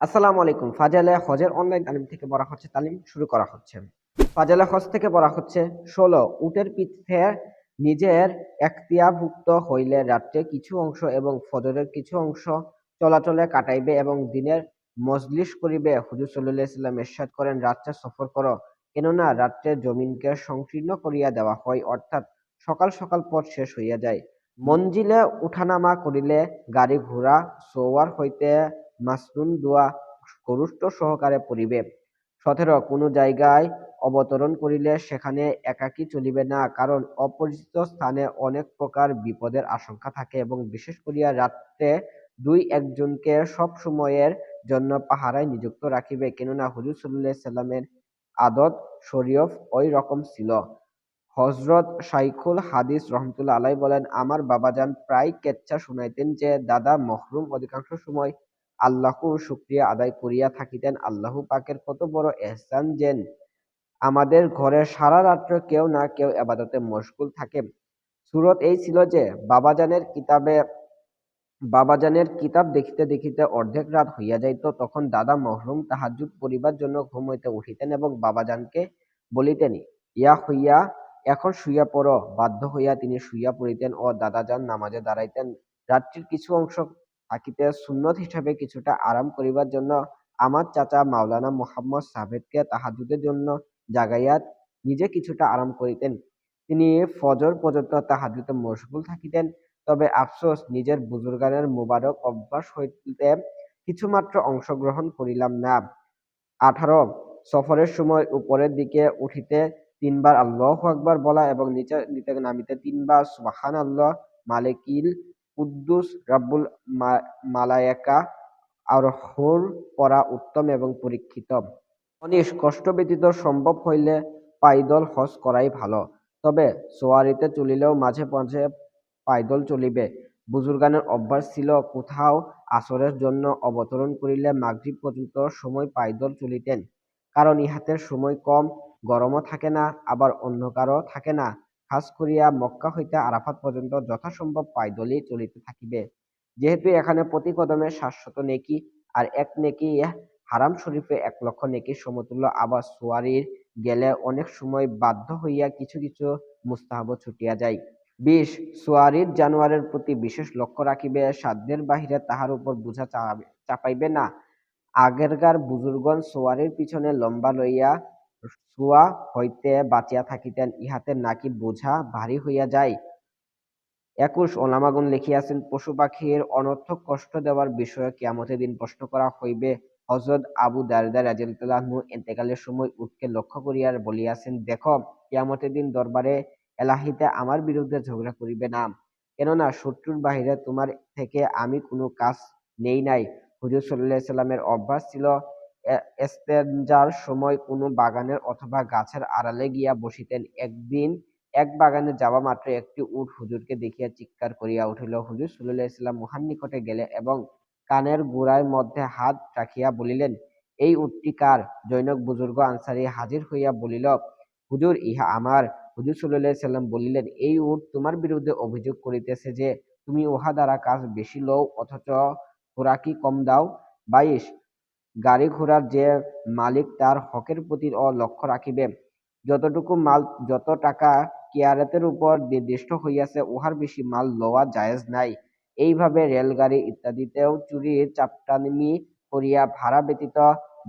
আসসালামু আলাইকুম। ফাজালে হজের অনলাইন তালিম থেকে বলা হচ্ছে তালিম শুরু করা হচ্ছে। ফাজালে হজ থেকে বলা হচ্ছে ষোলো। উটের পিঠে নিজের এখতিয়াভুক্ত হইলে রাত্রে কিছু অংশ এবং ফজরের কিছু অংশ চলাচলে কাটাইবে এবং দিনের মজলিস করিবে। হুজুর সাল্লাহ ইসলাম এরশাদ করেন রাত্রে সফর করো। কেননা রাত্রে জমিনকে সংকীর্ণ করিয়া দেওয়া হয়, অর্থাৎ সকাল সকাল পথ শেষ হইয়া যায়। মঞ্জিলে উঠানামা করিলে গাড়ি ঘোড়া সোয়ার হইতে মাসনুন দোয়া গুরুত্ব সহকারে পড়িবে সতেরো কোনো জায়গায় অবতরণ করিলে সেখানে একাকী চলিবে না কারণ অপরিচিত স্থানে অনেক প্রকার বিপদের আশঙ্কা থাকে এবং বিশেষ করিয়া রাত্রে দুই একজনকে সব সময়ের জন্য পাহারায় নিযুক্ত রাখিবে কেননা হুজুর সাল্লাহ সাল্লামের আদত শরীয়ফ ওই রকম ছিল। হজরত শাইখুল হাদিস রহমতুল্লাহ আলাই বলেন, আমার বাবাজান প্রায় কেচ্ছা শুনাইতেন যে, দাদা মহরুম অধিকাংশ সময় আল্লাহ শুক্রিয়া আদায় করিয়া থাকিতেন। আল্লাহ পাকের কত বড় এহসান যেন আমাদের ঘরে সারা রাত্র কেউ না কেউ আবাদতে মশগুল থাকে। সুরত এই ছিল যে, বাবাজানের কিতাবে, বাবাজানের কিতাব দেখিতে দেখিতে অর্ধেক রাত হইয়া যাইত। তখন দাদা মহরুম তাহাজুদ পরিবার জন্য ঘুম হইতে উঠিতেন এবং বাবাজানকে বলিতেন, ইয়া হইয়া এখন শুইয়া পড়ো। বাধ্য হইয়া তিনি শুইয়া পড়িতেন ও দাদাজান নামাজে দাঁড়াইতেন। রাত্রির কিছু অংশ থাকিতে সুন্নত হিসাবে কিছুটা আরাম করিবার জন্য আমার চাচা মাওলানা মোহাম্মদ সাবেদকে তাহাজুদের জন্য জাগাইয়া নিজে কিছুটা আরাম করিতেন। তিনি ফজর পর্যন্ত তাহাজুদে মশগুল থাকিতেন। তবে আফসোস, নিজের বুজুর্গানের মোবারক অভ্যাস হইতে কিছুমাত্র অংশগ্রহণ করিলাম না। আঠারো, সফরের সময় উপরের দিকে উঠিতে তিনবার আল্লাহ আকবার বলা এবং নিচে নামিতে তিনবার সুবাহান আল্লাহ মালিকিল কুদ্দুস, রাব্বুল মালায়েকা আর হোর পড়া উত্তম এবং পরীক্ষিত। অনিশ কষ্ট ব্যতীত সম্ভব হইলে পাইদল হজ করাই ভালো। তবে সোয়ারিতে চলিলেও মাঝে মাঝে পাইদল চলিবে। বুজুর্গানের অভ্যাস ছিল কোথাও আসরের জন্য অবতরণ করিলে মাগরিব পর্যন্ত সময় পাইদল চলিতেন, কারণ ইহাতে সময় কম গরমও থাকে না, আবার অন্ধকারও থাকে না। খাস করিয়া মক্কা হইতে আরাফাত পর্যন্ত যথাসম্ভব পাইদলই চলিতে থাকিবে। যেহেতু এখানে প্রতি কদমে শাশ্বত নেকি আর এক নেকি হারাম শরীফে এক লক্ষ নেকি সমতুল্য আবার সোয়ারির গেলে অনেক সময় বাধ্য হইয়া কিছু কিছু মুস্তাহাব ছুটিয়া যায়। বিশ, সোয়ারির জানোয়ারের প্রতি বিশেষ লক্ষ্য রাখিবে, সাধ্যের বাহিরে তাহার উপর বোঝা চাপাইবে না। আগেরকার বুজুর্গন সোয়ারির পিছনে লম্বা লইয়া শুয়া হইতে বাঁচিয়া থাকিতেন, ইহাতে নাকি বোঝা ভারী হইয়া যায়। একুশ ওলামাগুন লিখিয়াছেন, পশু পাখির অনর্থক কষ্ট দেওয়ার বিষয়ে কিয়ামতের দিন প্রশ্ন করা হইবে। হজরত আবু দারদা রাজিয়াল্লাহু এতেকালের সময় উঠকে লক্ষ্য করিয়া বলিয়াছেন, দেখো, কিয়ামতের দিন দরবারে এলাহিতে আমার বিরুদ্ধে ঝগড়া করিবে না। কেননা শত্রুর বাহিরে তোমার থেকে আমি কোনো কাজ নেই নাই। হুজুর সাল্লাহ সাল্লামের অভ্যাস ছিল এস্তেঞ্জার সময় কোনো বাগানের অথবা গাছের আড়ালে গিয়া বসিতেন। একদিন এক বাগানে যাওয়া মাত্র একটি উট হুজুরকে দেখিয়া চিৎকার করিয়া উঠিল। হুজুর সাল্লাহ ইসলাম মুহান নিকটে গেলে এবং কানের গোড়ায় মধ্যে হাত রাখিয়া বলিলেন, এই উটটি কার? জৈনক বুজুর্গ আনসারি হাজির হইয়া বলিল, হুজুর, ইহা আমার। হুজুর সাল্লাহ বলিলেন, এই উট তোমার বিরুদ্ধে অভিযোগ করিতেছে যে তুমি উহা দ্বারা কাজ বেশি লও, অথচ খোরাকি কম দাও। বাইশ গাড়ি ঘোড়ার যে মালিক তার হকের প্রতি লক্ষ্য রাখিবে। যতটুকু মাল, যত টাকা কেয়ারেতের উপর নির্দিষ্ট হইয়াছে, উহার বেশি মাল লওয়া জায়েজ নাই। এইভাবে রেলগাড়ি ইত্যাদিতেও চুরি চাপটানি করিয়া ভাড়া ব্যতীত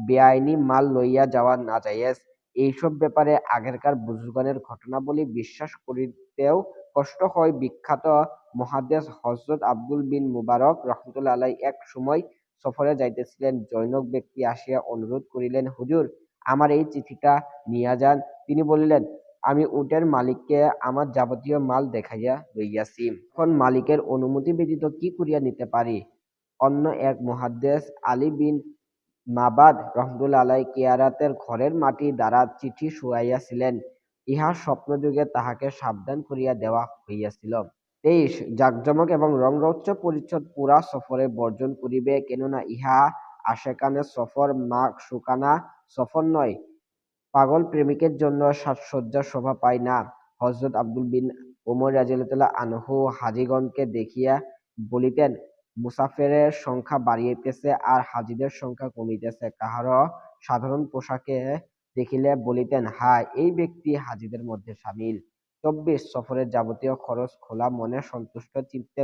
বেআইনি মাল লইয়া যাওয়া না জায়েজ। এইসব ব্যাপারে আগেরকার বুজুর্গনের ঘটনাবলী বিশ্বাস করিতেও কষ্ট হয়। বিখ্যাত মহাদেশ হজরত আব্দুল বিন মুবারক রহমতুল্লাহ আলাই এক সময় সফরে যাইতেছিলেন, জৈনক ব্যক্তি আসিয়া অনুরোধ করিলেন, হুজুর, আমার এই চিঠিটা নিয়া যান। তিনি বলিলেন, আমি উটের মালিককে আমার যাবতীয় মাল দেখাইয়া লইয়াছি। এখন মালিকের অনুমতি ব্যতীত কি করিয়া নিতে পারি? অন্য এক মহাদ্দেশ, আলী বিন মাবাদ রহমতুল্লা আলাই কেয়ারাতের ঘরের মাটি দ্বারা চিঠি শুয়াইয়াছিলেন। ইহা স্বপ্নযুগে তাহাকে সাবধান করিয়া দেওয়া হইয়াছিল। তেইশ জাকজমক এবং রংরৌচ্চ পরিচ্ছদ পুরা সফরে বর্জন করিবে, কেননা ইহা আশেকানে সফর মা সুকানা সফর নয়, পাগল প্রেমিকের জন্য সাজসজ্জার শোভা পায় না। হজরত আব্দুল বিন ওমর রাজিয়াল্লাহ আনহু হাজিগণকে দেখিয়া বলিতেন, মুসাফিরের সংখ্যা বাড়িতেছে আর হাজিদের সংখ্যা কমিতেছে। কাহারও সাধারণ পোশাকে দেখিলে বলিতেন হা এই ব্যক্তি হাজিদের মধ্যে সামিল চব্বিশ সফরের যাবতীয় খরচ খোলা, মনে সন্তুষ্ট চিত্তে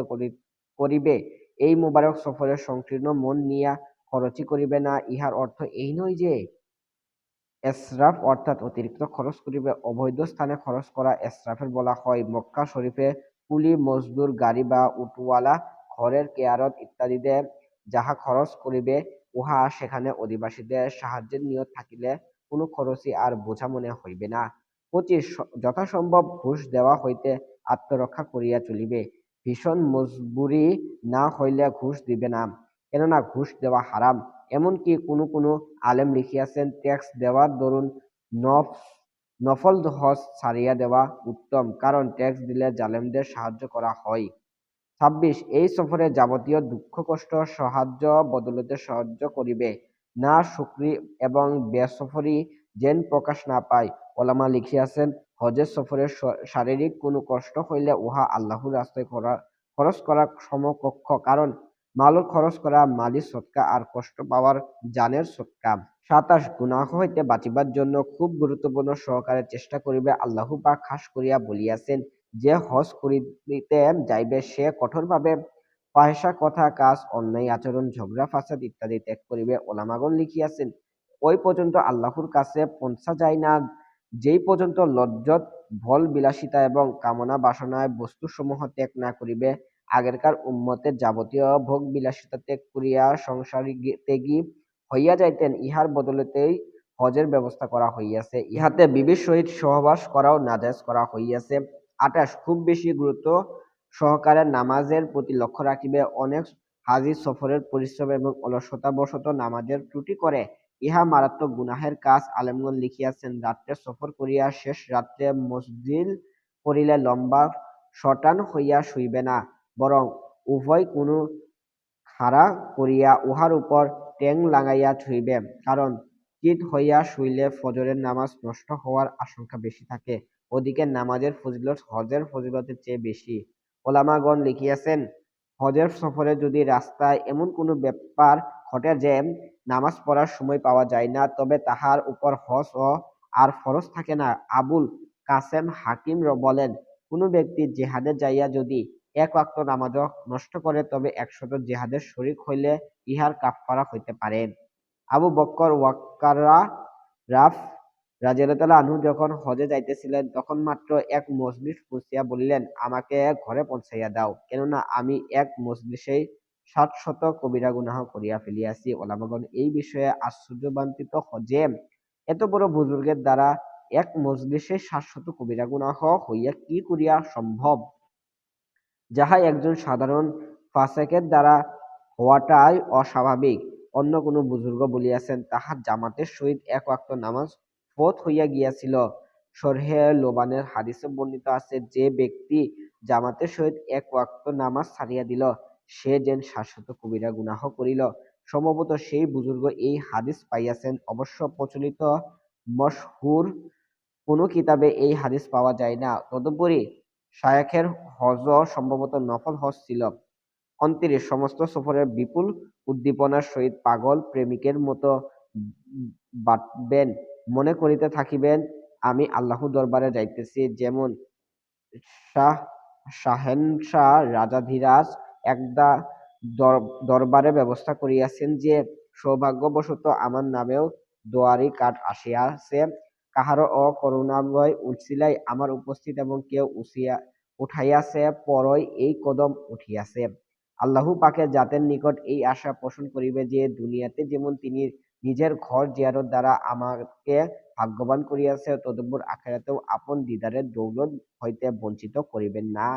করিবে। এই মোবারক সফরে সংকীর্ণ মন নিয়া খরচই করিবে না। ইহার অর্থ এই নয় যে এসরাফ অর্থাৎ অতিরিক্ত খরচ করিবে। অবৈধ স্থানে খরচ করা এসরাফের বলা হয়। মক্কা শরীফে কুলি, মজদুর, গাড়ি বা উটওয়ালা, ঘরের কেয়ারত ইত্যাদিতে যাহা খরচ করিবে, উহা সেখানে অধিবাসীদের সাহায্যের নিয়ত থাকিলে কোনো খরচই আর বোঝা মনে হইবে না। পঁচিশ যথাসম্ভব ঘুষ দেওয়া হইতে আত্মরক্ষা করিয়া চলিবে। ভীষণ মজবুরি না হইলে ঘুষ দিবে না। কেননা ঘুষ দেওয়া হারাম। এমনকি কোনো কোনো আলেম লিখিয়াছেন, ট্যাক্স দেওয়ার দরুন নফ, নফল হজ ছাড়িয়া দেওয়া উত্তম, কারণ ট্যাক্স দিলে জালেমদের সাহায্য করা হয়। ছাব্বিশ, এই সফরে যাবতীয় দুঃখ, কষ্ট, সাহায্য, বদলতে সাহায্য করিবে। না শুক্রি এবং বেসফরি যেন প্রকাশ না পায়। ওলামা লিখিয়াছেন হজের সফরে শারীরিক কোনো কষ্ট হইলে উহা আল্লাহর রাস্তায় করা, খরচ করা সমকক্ষ। কারণ মালুর খরচ করা মালি সৎকা আর কষ্ট পাওয়ার জানের সৎকা। সাতাশ, গুনাহ হইতে বাঁচিবার জন্য খুব গুরুত্বপূর্ণ সহকারে চেষ্টা করিবে আল্লাহ পাক খাস করিয়া বলিয়াছেন, যে হজ করিতে যাইবে সে কঠোরভাবে পয়সা কথা, কাজ, অন্যায়, আচরণ, ঝগড়া, ফাসাদ ইত্যাদি ত্যাগ করিবে। ওলামাগণ লিখিয়াছেন ওই পর্যন্ত আল্লাহর কাছে পৌঁছা যায় না। যেই পর্যন্ত লজ্জত ভল বিলাসিতা এবং কামনা বাসনায় বস্তুসমূহ ত্যাগ না করিবে, আগেরকার উম্মতের যাবতীয় ভোগ বিলাসিতা ত্যাগ করিয়া সংসারী ত্যাগী হইয়া যাইতেন, ইহার বদলেতেই হজের ব্যবস্থা করা হইয়াছে। ইহাতে বিবির সহিত সহবাস করাও নাজায়জ করা হইয়াছে। আটাশ, খুব বেশি গুরুত্ব সহকারে নামাজের প্রতি লক্ষ্য রাখিবে। অনেক হাজি সফরের পরিশ্রম এবং অলসতা বশত নামাজের ত্রুটি করে ইহা মারাত্মক গুনাহের কাজ, আলেমগণ লিখিয়াছেন, রাত্রে সফর করিয়া শেষ রাত্রে মসজিদ করিলে লম্বা শটান হইয়া শুইবে না, বরং উভয় কোনো খাড়া করিয়া উহার উপর ট্যাং লাগাইয়া থুইবে, কারণ চিত হইয়া শুইলে ফজরের নামাজ নষ্ট হওয়ার আশঙ্কা বেশি থাকে, ওদিকে নামাজের ফজিলত হজের ফজিলতের চেয়ে বেশি। ওলামাগণ লিখিয়াছেন হজের সফরে যদি রাস্তায় এমন কোনো ব্যাপার ঘটে যে নামাজ পড়ার সময় পাওয়া যায় না, তবে তাহার উপর হজ ও আর ফরজ থাকে না। আবুল কাসেম হাকিম বলেন, কোনো ব্যক্তি জেহাদে যাইয়া যদি এক ওয়াক্ত নামাজও নষ্ট করে, তবে একশত জেহাদের শরিক হইলে ইহার কাফফারা হইতে পারে। আবু বক্কর ওয়াক্কারা রাফ রাজিয়াল্লাহ আনহু যখন হজে যাইতেছিলেন, তখন মাত্র এক মজলিস পুষিয়া বলিলেন, আমাকে ঘরে পৌঁছাইয়া দাও। কেননা আমি এক মজলিসেই ষাট শত কবিরা গুনাহ করিয়া ফেলিয়াছি। ওলামাগণ, এই বিষয়ে আশ্চর্যবান্তিত হজে এত বড় বুজুর্গের দ্বারা এক মজলিসে শত কবিরা গুনাহ হইয়া কি করিয়া সম্ভব? যাহা একজন সাধারণ ফাসেকের দ্বারা হওয়াটাই অস্বাভাবিক। অন্য কোনো বুজুর্গ বলিয়াছেন, তাহার জামাতের সহিত এক ওয়াক্ত নামাজ ফত হইয়া গিয়াছিল। সরহে লোবানের হাদিসে বর্ণিত আছে, যে ব্যক্তি জামাতের সহিত এক ওয়াক্ত নামাজ ছাড়িয়া দিল, সে যেন শাশ্বত কবিরা গুনাহ করিল। সম্ভবত সেই বুজুর্গ এই হাদিস পাইয়াছেন। অবশ্য প্রচলিত মশহুর কোনো কিতাবে এই হাদিস পাওয়া যায় না। তদুপরি শায়েখের হজ সম্ভবত নফল হজ ছিল। অন্তিরিশ সমস্ত সফরের বিপুল উদ্দীপনার সহিত পাগল প্রেমিকের মতো বাটবেন। মনে করিতে থাকিবেন, আমি আল্লাহ দরবারে যাইতেছি। যেমন শাহ শাহেনশাহ রাজাধিরাজ একদা দরবারে ব্যবস্থা করিয়াছেন যে, সৌভাগ্যবশত আমার নামেও দোয়ারি কাঠ আসিয়াছে। কাহারও অকরুণাময় উঠছিলাই আমার উপস্থিত এবং কেউ উঠিয়া, উঠাইয়াছে, পরই এই কদম উঠিয়াছে। আল্লাহ পাকে জাতের নিকট এই আশা পোষণ করিবে যে, দুনিয়াতে যেমন তিনি নিজের ঘর জিয়ারত দ্বারা আমাকে ভাগ্যবান করিয়াছে তদুপর আখেরাতেও আপন দিদারের দৌলত হইতে বঞ্চিত করিবেন না।